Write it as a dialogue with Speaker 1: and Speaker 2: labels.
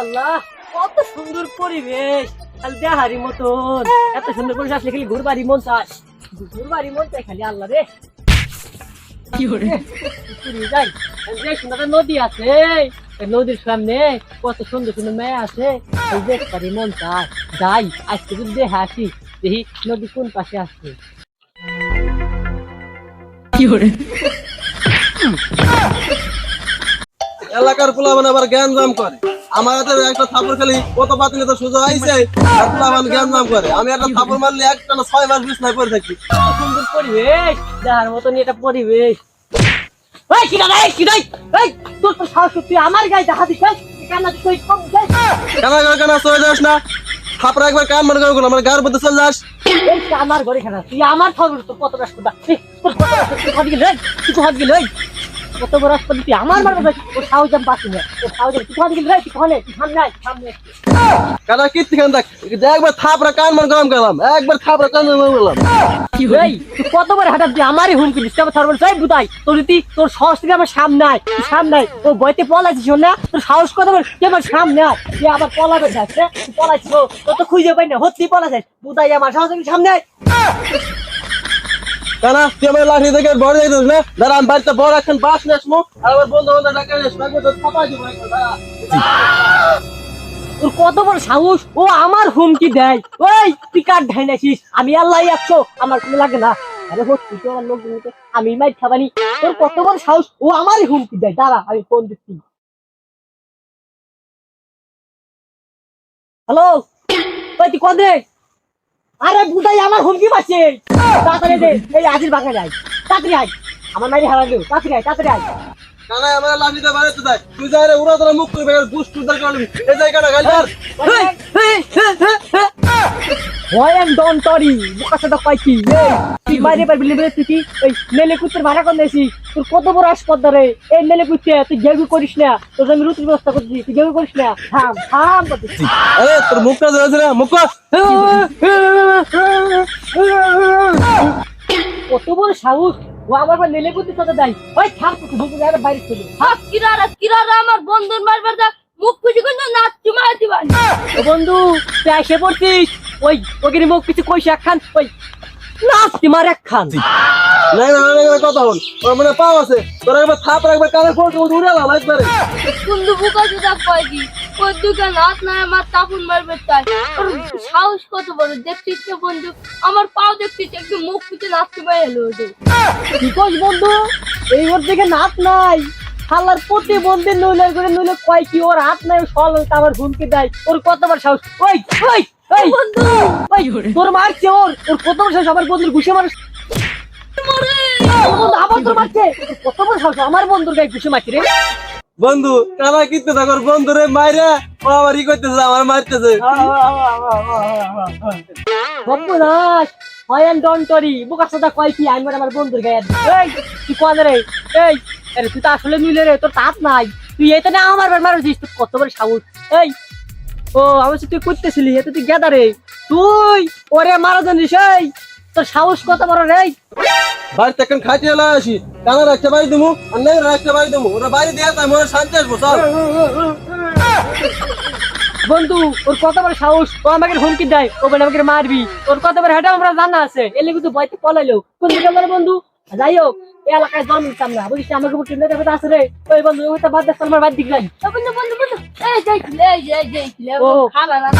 Speaker 1: আল্লাহ কত সুন্দর পরিবেশ। খালি দেহারি মতন। এত সুন্দর পরিবেশ আসলে খালি ঘুরবারি মন চায়। ঘুরবারি মন চায় খালি আল্লাহ রে। কি করে যাই। যে সুন্দর একটা নদী আছে। নদীর সামনে কত সুন্দর সুন্দর মেয়ে আছে। এই দেখতে পারি মন চায়। যাই আজকে যদি দেখে আসি দেখি নদী কোন পাশে আসছে
Speaker 2: এলাকার পোলাবান আবার জ্ঞান জাম করে। আমার হাতে একটা থাপড় খালি কত পাতিলে তো সোজা আইছে পোলাবান জ্ঞান জাম করে। আমি একটা থাপড় মারলে একটা না ছয় মাস বিশ নাই পড়ে থাকি।
Speaker 1: সুন্দর পরিবেশ। দেখার মতন এটা পরিবেশ। এই কি দাদা এই কি দাই এই তোর তো সাহস তুই আমার গায়ে দেখা কান্না তুই কম যাই
Speaker 2: কেন যাস না? থাপড়া একবার কান মনে করে আমার গার মধ্যে চলে যাস।
Speaker 1: আমার ঘরে খেলা তুই আমার খবর তোর কত তোর তুই হাত গেলে তুই হাত গেলে কত বড় রাষ্ট্র তুই আমার মারবে তোর সাহস আমি পাচ্ছি না। তোর সাহস তুই হাত গেলে? তুই কনে তুই সামনে সামনে আয়।
Speaker 2: কেন কীর্তি খান দেখ একবার থাপড়া কান মনে গরম গেলাম একবার থাপড়া কান মনে গেলাম
Speaker 1: এই তুই কতবার হাঁটার তুই? আমারই হুমকি দিস। তারপর সর্বন সাহেব বুতাই তোর যদি তোর সাহস থেকে আমার সামনে আয়। তুই সামনে আয়। ও বইতে পলাইছিস না? তোর সাহস কত বড়? তুই আমার সামনে আয়। তুই আবার পলাবে তুই পলাইছিস ও, তো খুঁজে পাই না। হচ্ছি পলাইছিস বুতাই আমার সাহস সামনে আয়।
Speaker 2: কেন তুই আমার লাঠি থেকে না? দাঁড়া, আমি বাড়িতে বড় একখান বাস নিয়ে আসব, আর আমার বন্ধু বান্ধব ডাকে তোর
Speaker 1: কত বড় সাহস? ও আমার হুমকি দেয়। ওই, তুই কার ঢাই নাছিস আমি আল্লাহ একশো, আমার কোনো লাগে না। আরে তুই তো আমার আমি মাইর খাবানি। তোর কত বড় সাহস? ও আমারই হুমকি দেয়। দাঁড়া, আমি ফোন দিচ্ছি। হ্যালো ওই, তুই কদে আরে বুদাই আমার হুমকি পাচ্ছে। তাড়াতাড়ি দে এই আজির বাগানে যাই। তাড়াতাড়ি আয়। আমার মাইরি হারা দিও তাড়াতাড়ি আয় তাড়াতাড়ি আয়।
Speaker 2: কেন আমার লাঠিতে বাড়াতে দেয় তুই যাই রে উড়া তোরা মুখ করবে বুঝ তুই দরকার নেই এই জায়গাটা কেন ধর
Speaker 1: এন্ড ডন টরি বুকাছে তো পাইছি তুই বাইরে পারবি লিবে তুই কি? ওই মেলে কুত্তের ভাড়া করে দিয়েছি তোর কত বড় আসপদ রে এই মেলে কুত্তে তুই গেগু করিস না। তোর আমি রুটির ব্যবস্থা করছি তুই গেগু করিস না। থাম থাম
Speaker 2: আরে তোর মুখটা ধরেছে না মুখ কর।
Speaker 1: কত বড় সাহস। ও আমার পর মেলে কুত্তে সাথে দেয়। ওই থাম তুই ঢুকে যাবে বাইরে চলে
Speaker 3: হাত কিরারা কিরারা আমার বন্ধুর মারবার দা। মুখ খুশি করে নাচ চুমাই দিবান
Speaker 1: ও বন্ধু তুই এসে পড়ছিস? ওই ওকে মুখ কিছু কইস একখান ওই নাস্তি মার একখান।
Speaker 2: না না না না, কথা হল ওর মানে পাও আছে। তোর একবার থাপ একবার কানে ফোন করে উড়ে এলাম একবারে।
Speaker 3: কুন্দু বুকা জুদা কয় দি ওই নাচ না আমার তাপুন মারবে তাই। ওর সাহস কত বড়? দেখছিস তো বন্ধু আমার পাও দেখছিস একটু মুখ পিছে নাচ চুমাই এলো ওদের।
Speaker 1: কি কইস বন্ধু? এই ওর দিকে নাচ নাই। হালার প্রতি বন্ধু নইলে করে নইলে কয় কি ওর হাত নাই সল আমার হুমকি দেয়। ওর কতবার সাহস ওই ওই!
Speaker 3: বন্ধু!
Speaker 1: ওই তোর মারছে ওর ওর কতবার সাহস? আমার বন্ধুর ঘুষে মার!
Speaker 3: মরে
Speaker 1: ওর আবার তোর মারছে! কতবার সাহস? আমার বন্ধুর গায়ে ঘুষে মারছে রে।
Speaker 2: বন্ধু কানা কিনতে থাকর বন্ধু রে মাইরে! ও আমার ই করতেছে আমার মারতেছে।
Speaker 1: বন্ধুরাস হয় এন্ড ডন টরি সাদা কয় কি? আমি আমার বন্ধুর গায়ে এই তুই কোন রে? এই আরে তুই তো আসলে নিলে রে তোর তাত নাই। তুই এটা না আমার বার মারছিস তুই কত বড় সাহস? এই ও আমি বলছি, তুই করতেছিলি এত তুই গেদা রে। তুই ওরে মারা জানিস এই তোর সাহস কত বড় রে
Speaker 2: বাড়িতে এখন খাইতে এলা আসি। কানা রাখতে বাড়ি দেবো আর নাই রাখতে বাড়ি দেবো ওরা বাড়ি দিয়ে তাই মনে শান্তি আসব সব
Speaker 1: বন্ধু ওর কত বড় সাহস ও আমাকে হুমকি দেয় ও বলে আমাকে মারবি। ওর কত বড় হেঁটে আমরা জানা আছে এলে কিন্তু ভয়তে পলাইলো। কোন দিকে বন্ধু? যাই হোক এই এলাকায় জন্ম নিতাম না। বুঝিস আমাকে উপর চিন্তা করতে আসে রে। ওই বন্ধু ওইটা বাদ দেখতাম আমার বাদ দিক যাই
Speaker 3: বন্ধু বন্ধু বন্ধু। এই যাই এই যাই যাই
Speaker 1: ও।
Speaker 3: খালা না